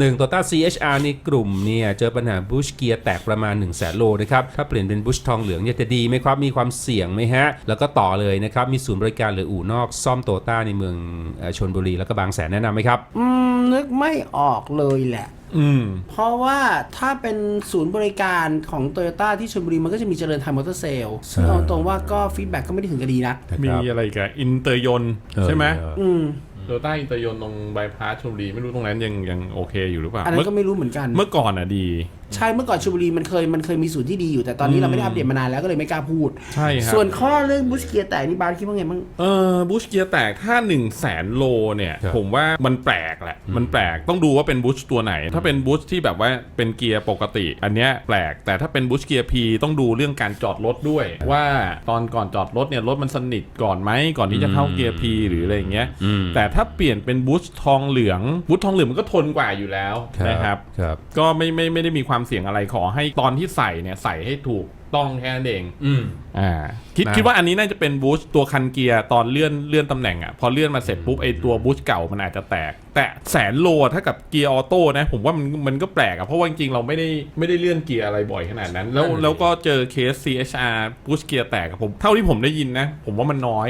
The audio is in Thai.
1 Toyota CHR ในกลุ่มเนี่ยเจอปัญหาบูชเกียร์แตกประมาณ 1 0 0 0 0แสนโลนะครับถ้าเปลี่ยนเป็นบูชทองเหลืองเนี่ยจะดีไหมครับ มีความเสี่ยงไหมฮะ แล้วก็ต่อเลยนะครับ มีศูนย์บริการหรืออู่นอกซ่อมโตต้าในเมืองเอ่อชนบุรีแล้วก็บางแสนแนะนำไหมครับ อืม นึกไม่ออกเลยแหละ อืม เพราะว่าถ้าเป็นศูนย์บริการของโตโยต้าที่ชลบุรีมันก็จะมีเจริญไทยมอเตอร์เซลซึ่งเอาตรงว่าก็ฟีดแบ็กก็ไม่ได้ถึงกับดีนะมีอะไรอีกันอินเตอร์ยนต์เออใช่ไหมเอออืมโตต้าอินเตอร์ยนต์ตรงบายพาสชลบุรีไม่รู้ตรงนั้นยังยังโอเคอยู่หรือเปล่าอันนั้เมื่นก็ไม่รู้เหมือนกัน เมื่อก่อนอะดี ใช่เมื่อก่อนชลบุรีมันเคยมันเคยมีศูนย์ที่ดีอยู่แต่ตอนนี้เราไม่ได้อัปเดตมานานแล้วก็เลยไม่กล้าพูด ใช่ครับส่วนข้อเรื่องบุชเกียร์แตกนี่บาสคิดว่าไงบ้างเออบูชเกียร์แตกถ้า1นึ่งแสนโลเนี่ยครับผมว่ามันแปลกแหละ มันแปลกต้องดูว่าเป็นบูชตัวไหน ถ้าเป็นบูชที่แบบว่าเป็นเกียร์ปกติ อันเนี้ยแปลกแต่ถ้าเป็นบูชเกียร์พีต้องดูเรื่องการจอดรถด้วย ว่าตอนก่อนจอดรถเนี่ยรถมันสนิทก่อนไหมก่อนที่จะเข้าเกียร์พีหรืออะไรอย่างเงี้ยอืมแต่ถ้าเปลี่ยนเป็นบูชทองเหลืองบูชทองเหลืองมันก็ทนกว่าอยู่แล้วนะครับครับก็ไม่ไม่ไม่ได้มีความเสี่ยงอะไรขอให้ตอนที่ใส่เนี่ยใส่ให้ถูกต้องแค่นั้นเอง อืม อ่าคิดนะคิดว่าอันนี้น่าจะเป็นบูสต์ตัวคันเกียร์ตอนเลื่อนเลื่อนตำแหน่งอะพอเลื่อนมาเสร็จปุ๊บไอตัวบูสต์เก่ามันอาจจะแตก แต่แสนโลถ้ากับเกียร์ออโต้นะผมว่ามันมันก็แปลกอะเพราะว่าจริงๆเราไม่ได้ไม่ได้เลื่อนเกียร์อะไรบ่อยขนาดนั้น แล้วนั่นดิ แล้วก็เจอเคส CHR บูสต์เกียร์แตกอะผมเท่าที่ผมได้ยินนะ ผมว่ามันน้อย